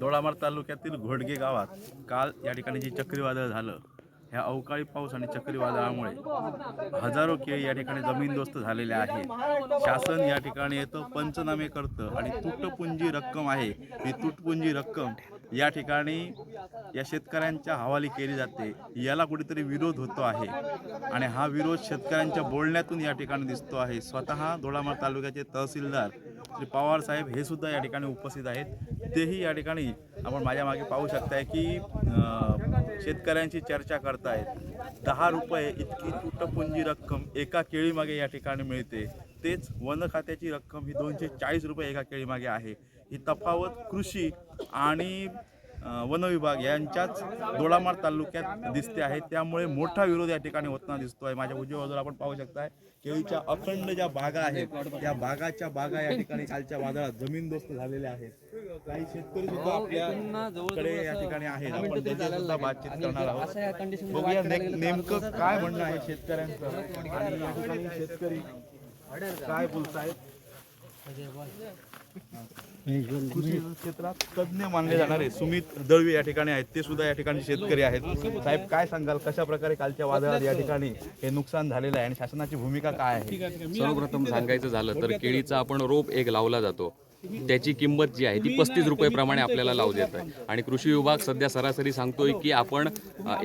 दोडामार तालुक्यातील घोडगे गावात काल या ठिकाणी जे चक्रीवादळ झालं ह्या अवकाळी पाऊस आणि चक्रीवादळामुळे हजारो केळी या ठिकाणी जमीनदोस्त झालेले आहे. शासन या ठिकाणी येतं पंचनामे करतं आणि तुटपुंजी रक्कम आहे. ही तुटपुंजी रक्कम या ठिकाणी या शेतकऱ्यांच्या हवाली केली जाते. याला कुठेतरी विरोध होतो आहे. आणि हा विरोध शेतकऱ्यांच्या बोलण्यातून या ठिकाणी दिसतो आहे. स्वतः दोडामार तालुक्याचे तहसीलदार श्री पवार साहेब हे सुद्धा या ठिकाणी उपस्थित आहेत. तेही या ठिकाणी आपण माझ्या मागे पाहू शकताय की शेतकऱ्यांची चर्चा करतायत. दहा रुपये इतकी तुटपुंजी रक्कम एका केळीमागे या ठिकाणी मिळते. तेच वन खात्याची रक्कम ही दोनशे चाळीस रुपये एका केळीमागे आहे. ही तफावत कृषी आणि अं, वन विभाग यांच्याच दोडामार तालुक्यात दिसते आहे. त्यामुळे मोठा विरोध या ठिकाणी होताना दिसतोय. माझ्या उजव्या बाजूला आपण पाहू शकताय केळीच्या अखंड ज्या बागा आहेत या बागाच्या बागा या ठिकाणी कालच्या वादळात जमीनदोस्त झालेल्या आहेत. काही शेतकरी सुद्धा आपल्याकडे या ठिकाणी आहेत. आपण सुद्धा बातचीत करणार आहोत. बघूया नेमकं काय म्हणणं आहे शेतकऱ्यांचं? आणि या ठिकाणी शेतकरी काय बोलतायत? कृषी क्षेत्रात तज्ज्ञ मानले जाणारे सुमित दळवी या ठिकाणी आहेत. ते सुद्धा या ठिकाणी शेतकरी आहेत. साहेब काय सांगाल? कशा प्रकारे कालच्या वादळात या ठिकाणी हे नुकसान झालेलं आहे आणि शासनाची भूमिका काय आहे? सर्वप्रथम सांगायचं झालं तर केळीचा आपण रोप एक लावला जातो. त्याची किंमत जी आहे ती पस्तीस रुपये प्रमाणे आपल्याला लावू देत आहे आणि कृषी विभाग सध्या सरासरी सांगतोय की आपण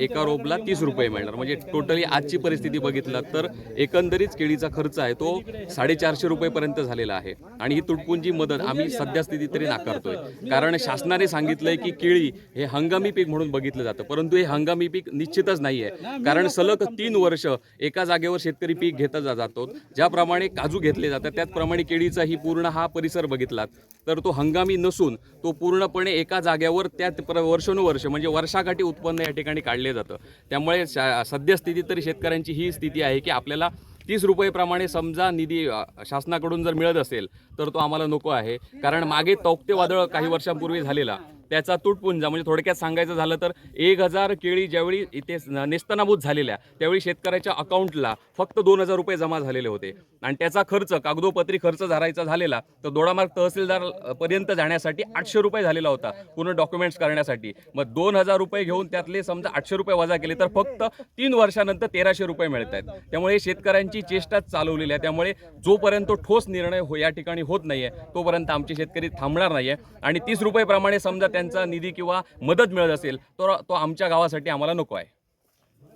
एका रोपला तीस रुपये मिळणार. म्हणजे टोटली आजची परिस्थिती बघितलं तर एकंदरीत केळीचा खर्च आहे तो साडेचारशे रुपयेपर्यंत झालेला आहे. आणि ही तुटपुंजी मदत आम्ही सध्या स्थितीत तरी नाकारतोय. कारण शासनाने सांगितलंय की केळी हे हंगामी पीक म्हणून बघितलं जातं. परंतु हे हंगामी पीक निश्चितच नाही आहे कारण सलग तीन वर्ष एका जागेवर शेतकरी पीक घेत जा- जातो. ज्याप्रमाणे काजू घेतले जातात त्याचप्रमाणे केळीचा ही पूर्ण हा परिसर असतात तर तो हंगामी नसून तो पूर्णपणे एका जाग्यावर त्या प्र- वर्षानुवर्ष म्हणजे वर्षाकाठी उत्पन्न या ठिकाणी काढले जातं. त्यामुळे शा- सद्यस्थितीत तरी शेतकऱ्यांची ही स्थिती आहे की आपल्याला तीस रुपयेप्रमाणे समजा निधी शासनाकडून जर मिळत असेल तर तो आम्हाला नको आहे. कारण मागे तौक्ते वादळ काही वर्षांपूर्वी झालेला. त्याचा तुटपुंजा म्हणजे थोडक्यात सांगायचं झालं तर एक हजार केळी ज्यावेळी इथे नेस्तनाभूत नेस्तनाबूत झालेल्या त्यावेळी शेतकऱ्याच्या अकाउंटला फक्त दोन हजार रुपये जमा झालेले होते. आणि त्याचा खर्च कागदोपत्री खर्च धरायचा झालेला तर दोडामार्ग तहसीलदार पर्यंत जाण्यासाठी आठशे रुपये झालेला होता पूर्ण डॉक्युमेंट्स करण्यासाठी. मग दोन हजार रुपये घेऊन त्यातले समजा आठशे रुपये वजा केले तर फक्त तीन वर्षानंतर तेराशे रुपये मिळत आहेत त्यामुळे शेतकऱ्यांची चेष्टाच चालवलेली आहे त्यामुळे जोपर्यंत ठोस निर्णय हो या ठिकाणी होत नाही आहे तोपर्यंत आमचे शेतकरी थांबणार नाही आहे आणि तीस रुपयेप्रमाणे समजा त्यांचा निधी किंवा मदत मिळत असेल तर तो आमच्या गावासाठी आम्हाला नको आहे.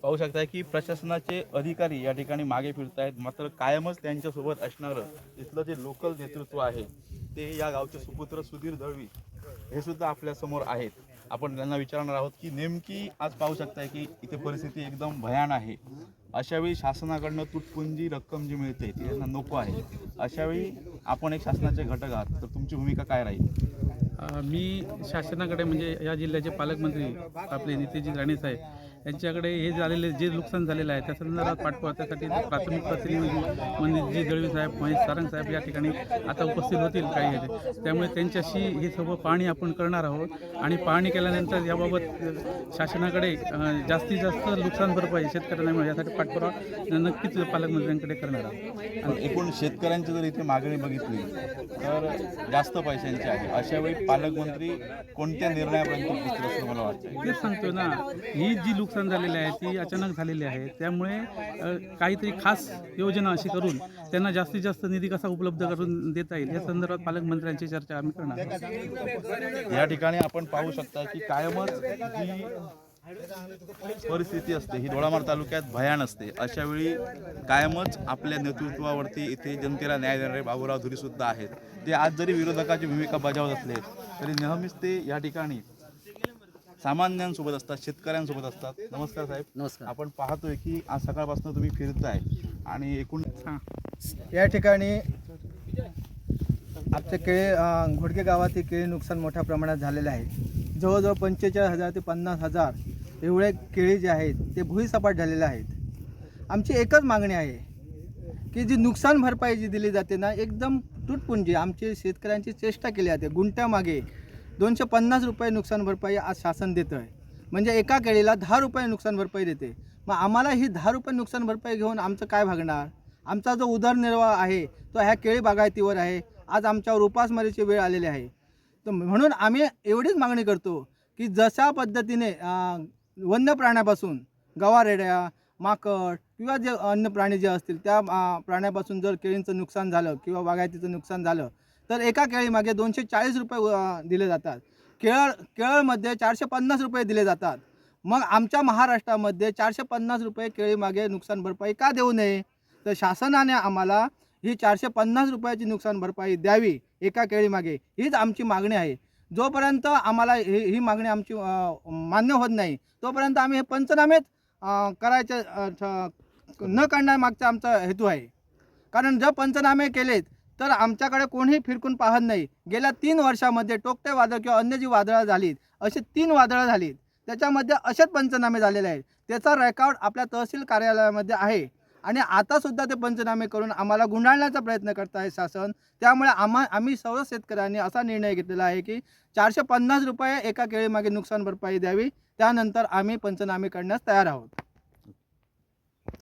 पाहू शकताय की प्रशासनाचे अधिकारी या ठिकाणी मागे फिरत आहेत मात्र कायमच त्यांच्यासोबत असणारं इथलं जे लोकल नेतृत्व आहे ते या गावचे सुपुत्र सुधीर दळवी हे सुद्धा आपल्यासमोर आहेत. आपण त्यांना विचारणार आहोत की नेमकी आज पाहू शकताय की इथे परिस्थिती एकदम भयान आहे. अशावेळी शासनाकडनं तुटपुंजी रक्कम जी मिळते ती त्यांना नको आहे. अशावेळी आपण एक शासनाचे घटक आहात तर तुमची भूमिका काय राहील? मी शासनाकडे म्हणजे या जिल्ह्याचे पालकमंत्री आपले नितेजी राणे साहेब यांच्याकडे हे झालेले जे नुकसान झालेलं आहे त्या संदर्भात पाठपुरावा त्यासाठी प्राथमिक प्रतिनिधी मनोजी दळवी साहेब महेश सारंग साहेब या ठिकाणी आता उपस्थित होतील काही ह्याचे त्यामुळे त्यांच्याशी हे सर्व पाहणी आपण करणार आहोत आणि पाहणी केल्यानंतर याबाबत शासनाकडे जास्तीत जास्त नुकसान भरपाई शेतकऱ्यांना मिळेल यासाठी पाठपुरावा नक्कीच पालकमंत्र्यांकडे करणार आहोत. पण एकूण शेतकऱ्यांची जर इथे मागणी बघितली तर जास्त पैशांची आहे. अशा वेळी पालकमंत्री कोणत्या निर्णयापर्यंत मला वाटतं तेच सांगतो ना ही जी नुकसान झालेली आहे ती अचानक झालेली आहे. त्यामुळे काहीतरी खास योजना अशी करून त्यांना जास्तीत जास्त निधी कसा उपलब्ध करून देता येईल या संदर्भात पालकमंत्र्यांची चर्चा आम्ही करणार या ठिकाणी आपण पाहू शकता की कायमच जी परिस्थिती असते ही दोडामार तालुक्यात भयान असते. अशा वेळी कायमच आपल्या नेतृत्वावरती इथे जनतेला न्याय देणारे बाबूराव धुरीसुद्धा आहेत. ते आज जरी विरोधकाची भूमिका बजावत असले तरी नेहमीच ते या ठिकाणी सामान्यांसोबत असतात शेतकऱ्यांसोबत असतात. नमस्कार साहेब. नमस्कार. आपण पाहतोय की आज सकाळपासून तुम्ही फिरताय आणि एकूण या ठिकाणी आमच्या केळी अं, घोडके गावातील केळी नुकसान मोठ्या प्रमाणात झालेलं आहे. जवळजवळ पंचेचाळीस हजार ते पन्नास हजार एवढे केळी जे आहेत ते भुईसपाट झालेले आहेत. आमची एकच मागणी आहे की जी नुकसान भरपाई जी दिली जाते ना एकदम तुटपुंजी. आमची शेतकऱ्यांची चेष्टा केली जाते. गुंट्यामागे दोनशे पन्नास रुपये नुकसान भरपाई आज शासन देतं आहे म्हणजे एका केळीला दहा रुपये नुकसान भरपाई देते. मग आम्हाला ही दहा रुपये नुकसान भरपाई घेऊन आमचं काय भागणार? आमचा जो उदरनिर्वाह आहे तो ह्या केळी बागायतीवर आहे. आज आमच्यावर उपासमारीची वेळ आलेली आहे. तर म्हणून आम्ही एवढीच मागणी करतो की जशा पद्धतीने वन्य प्राण्यापासून गवारेड्या माकड किंवा जे अन्य प्राणी जे असतील त्या प्राण्यापासून जर केळींचं नुकसान झालं किंवा बागायतीचं नुकसान झालं तर एका केळीमागे दोनशे चाळीस रुपये दिले जातात. केरळ केरळमध्ये चारशे पन्नास रुपये दिले जातात. मग आमच्या महाराष्ट्रामध्ये चारशे पन्नास रुपये केळीमागे नुकसान भरपाई का देऊ नये? तर शासनाने आम्हाला ही चारशे पन्नास रुपयाची नुकसान भरपाई द्यावी एका केळीमागे. हीच आमची मागणी आहे. जोपर्यंत आम्हाला ही ही मागणी आमची मान्य होत नाही तोपर्यंत आम्ही हे पंचनामेच करायचे न करण्यामागचा आमचा हेतू आहे. कारण जर पंचनामे केलेत तर आमच्याकडे कोणीही फिरकून पाहत नाही. गेल्या तीन वर्षामध्ये टोकटे वादळ किंवा अन्य जी वादळं झालीत असे तीन वादळं झालीत. त्याच्यामध्ये असेच पंचनामे झालेले आहेत. त्याचा रेकॉर्ड आपल्या तहसील कार्यालयामध्ये आहे. आणि आतासुद्धा ते पंचनामे करून आम्हाला गुंडाळण्याचा प्रयत्न करत आहे शासन. त्यामुळे आम्हा आम्ही सर्व शेतकऱ्यांनी असा निर्णय घेतलेला आहे की चारशे पन्नास रुपये एका केळीमागे नुकसान भरपाई द्यावी. त्यानंतर आम्ही पंचनामे करण्यास तयार आहोत.